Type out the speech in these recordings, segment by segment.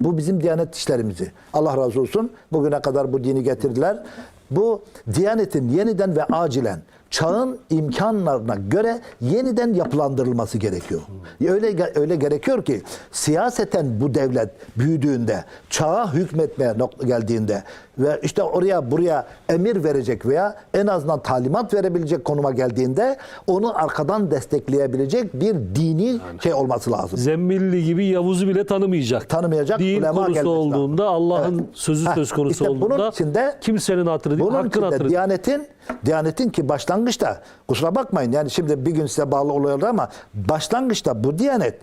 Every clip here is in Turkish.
Bu bizim diyanet işlerimizi. Allah razı olsun. Bugüne kadar bu dini getirdiler. Bu diyanetin yeniden ve acilen çağın imkanlarına göre yeniden yapılandırılması gerekiyor. Öyle öyle gerekiyor ki siyaseten bu devlet büyüdüğünde, çağa hükmetmeye geldiğinde ve işte oraya buraya emir verecek veya en azından talimat verebilecek konuma geldiğinde onu arkadan destekleyebilecek bir dini şey olması lazım. Zemmilli gibi Yavuz'u bile tanımayacak. Tanımayacak Din konusu olduğunda, Allah'ın Evet. sözü söz konusu işte bunun olduğunda içinde- kimsenin hatırı değil, Bunun hakkın için de. Diyanetin, Diyanetin ki başlangıçta kusura bakmayın yani şimdi bir gün size bağlı oluyorlar ama başlangıçta bu Diyanet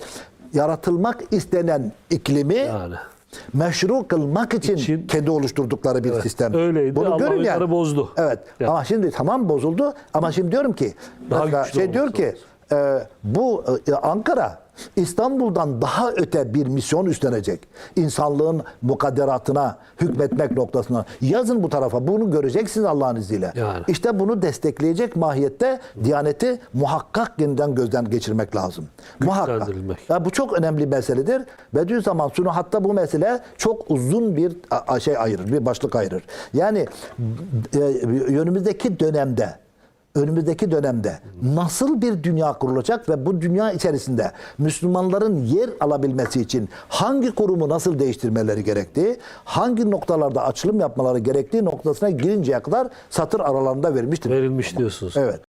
yaratılmak istenen iklimi Yani. meşru kılmak için, İçin- kendi oluşturdukları bir sistem. öyleydi. Allah görün onları bozdu. Evet. Yani. Ama şimdi tamam bozuldu ama şimdi diyorum ki Daha şey diyor ki e, bu e, Ankara İstanbul'dan daha öte bir misyon üstlenecek. İnsanlığın mukadderatına hükmetmek noktasına. Yazın bu tarafa. Bunu göreceksiniz Allah'ın izniyle. Yani. İşte bunu destekleyecek mahiyette Diyaneti muhakkak yeniden gözden geçirmek lazım. Muhakkak. Ya bu çok önemli bir meseledir. Bediüzzaman Sunu hatta bu mesele çok uzun bir şey ayırır, bir başlık ayırır. Yani e, önümüzdeki dönemde önümüzdeki dönemde nasıl bir dünya kurulacak ve bu dünya içerisinde Müslümanların yer alabilmesi için hangi kurumu nasıl değiştirmeleri gerektiği, hangi noktalarda açılım yapmaları gerektiği noktasına girinceye kadar satır aralarında vermiştir. Verilmiş diyorsunuz. Evet.